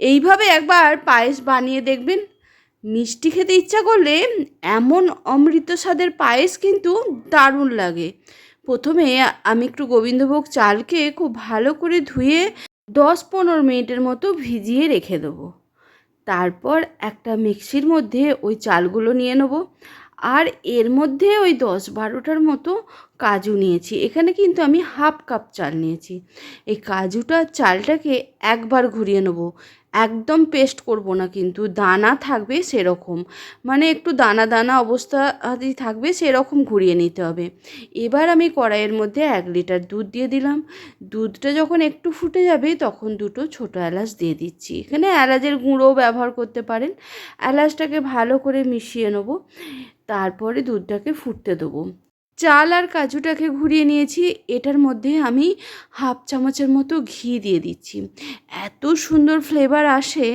এইভাবে একবার পায়েস বানিয়ে দেখবেন। মিষ্টি খেতে ইচ্ছা করলে এমন অমৃত স্বাদের পায়েস কিন্তু দারুণ লাগে। প্রথমে আমি একটু গোবিন্দভোগ চালকে খুব ভালো করে ধুয়ে দশ পনেরো মিনিটের মতো ভিজিয়ে রেখে দেবো। তারপর একটা মিক্সির মধ্যে ওই চালগুলো নিয়ে নেব। আর এর মধ্যে ওই দশ বারোটার মতো কাজু নিয়েছি। এখানে কিন্তু আমি হাফ কাপ চাল নিয়েছি। এই কাজুটা চালটাকে একবার ঘুরিয়ে নেব। একদম পেস্ট করব না কিন্তু, দানা থাকবে সেরকম। মানে একটু দানা দানা অবস্থাতেই থাকবে সেরকম ঘুরিয়ে নিতে হবে। এবার আমি কড়াইয়ের মধ্যে এক লিটার দুধ দিয়ে দিলাম। দুধটা যখন একটু ফুটে যাবে তখন দুটো ছোটো এলাচ দিয়ে দিচ্ছি। এখানে এলাচের গুঁড়োও ব্যবহার করতে পারেন। এলাচটাকে ভালো করে মিশিয়ে নেব। তারপরে দুধটাকে ফুটতে দেবো। চাল আর কাজুটাকে ঘুরিয়ে নিয়েছি। এটার মধ্যে আমি হাফ চামচের মতো ঘি দিয়ে দিচ্ছি। এত সুন্দর ফ্লেভার আসে,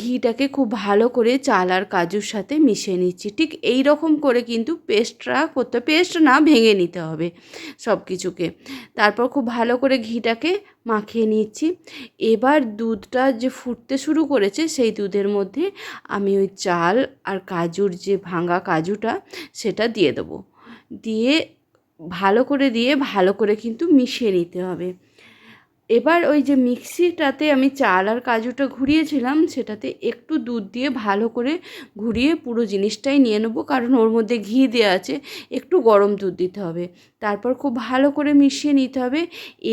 ঘিটাকে খুব ভালো করে চাল আর কাজুর সাথে মিশিয়ে নিচ্ছি। ঠিক এই রকম করে কিন্তু পেস্টটা করতে পেস্ট না ভেঙে নিতে হবে সব কিছুকে তারপর খুব ভালো করে ঘিটাকে মাখিয়ে নিচ্ছি। এবার দুধটা যে ফুটতে শুরু করেছে, সেই দুধের মধ্যে আমি ওই চাল আর কাজুর যে ভাঙা কাজুটা, সেটা দিয়ে দেবো। দিয়ে ভালো করে দিয়ে ভালো করে কিন্তু মিশিয়ে নিতে হবে। এবার ওই যে মিক্সিটাতে আমি চাল আর কাজুটা ঘুরিয়েছিলাম, সেটাতে একটু দুধ দিয়ে ভালো করে ঘুরিয়ে পুরো জিনিসটাই নিয়ে নেব, কারণ ওর মধ্যে ঘি দেওয়া আছে, একটু গরম দুধ দিতে হবে। তারপর খুব ভালো করে মিশিয়ে নিতে হবে।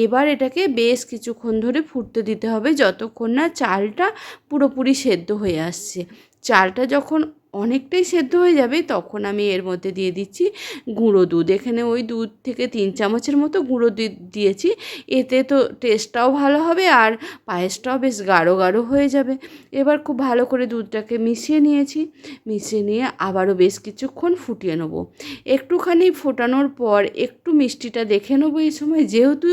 এবার এটাকে বেশ কিছুক্ষণ ধরে ফুটতে দিতে হবে, যতক্ষণ না চালটা পুরোপুরি সেদ্ধ হয়ে আসছে। চালটা যখন অনেকটাই সেদ্ধ হয়ে যাবে, তখন আমি এর মধ্যে দিয়ে দিচ্ছি গুঁড়ো দুধ। এখানে ওই দুধ থেকে তিন চামচের মতো গুঁড়ো দুধ দিয়েছি। এতে তো টেস্টটাও ভালো হবে আর পায়েসটাও বেশ গাঢ় গাঢ় হয়ে যাবে। এবার খুব ভালো করে দুধটাকে মিশিয়ে নিয়েছি। মিশিয়ে নিয়ে আবারও বেশ কিছুক্ষণ ফুটিয়ে নেব। একটুখানি ফোটানোর পর একটু মিষ্টিটা দেখে নেব এই সময়। যেহেতু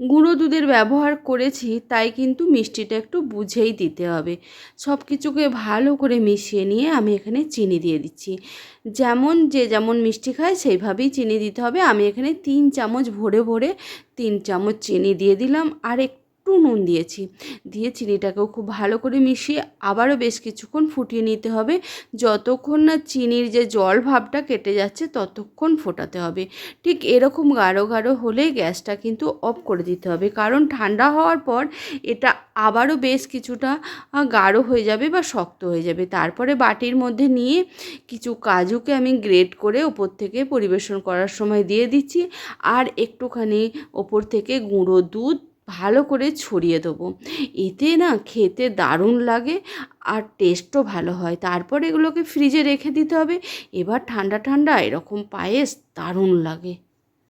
গুঁড়ো দুধের ব্যবহার করেছি, তাই কিন্তু মিষ্টিটা একটু বুঝেই দিতে হবে। সব কিছুকে ভালো করে মিশিয়ে নিয়ে আমি এখানে চিনি দিয়ে দিচ্ছি। যেমন যে যেমন মিষ্টি খায়, সেইভাবেই চিনি দিতে হবে। আমি এখানে তিন চামচ ভরে ভরে তিন চামচ চিনি দিয়ে দিলাম। আর একটু নুন দিয়েছি। দিয়ে চিনিটাকেও খুব ভালো করে মিশিয়ে আবারও বেশ কিছুক্ষণ ফুটিয়ে নিতে হবে। যতক্ষণ না চিনির যে জল ভাবটা কেটে যাচ্ছে, ততক্ষণ ফোটাতে হবে। ঠিক এরকম গাঢ় গাঢ় হলে গ্যাসটা কিন্তু অফ করে দিতে হবে। কারণ ঠান্ডা হওয়ার পর এটা আবারও বেশ কিছুটা গাঢ় হয়ে যাবে বা শক্ত হয়ে যাবে। তারপরে বাটির মধ্যে নিয়ে কিছু কাজুকে আমি গ্রেট করে ওপর থেকে পরিবেশন করার সময় দিয়ে দিচ্ছি। আর একটুখানি ওপর থেকে গুঁড়ো দুধ ভালো করে ছড়িয়ে দেবো। এতে না খেতে দারুণ লাগে আর টেস্টও ভালো হয়। তারপর এগুলোকে ফ্রিজে রেখে দিতে হবে। এবার ঠান্ডা ঠান্ডা এরকম পায়েস দারুণ লাগে।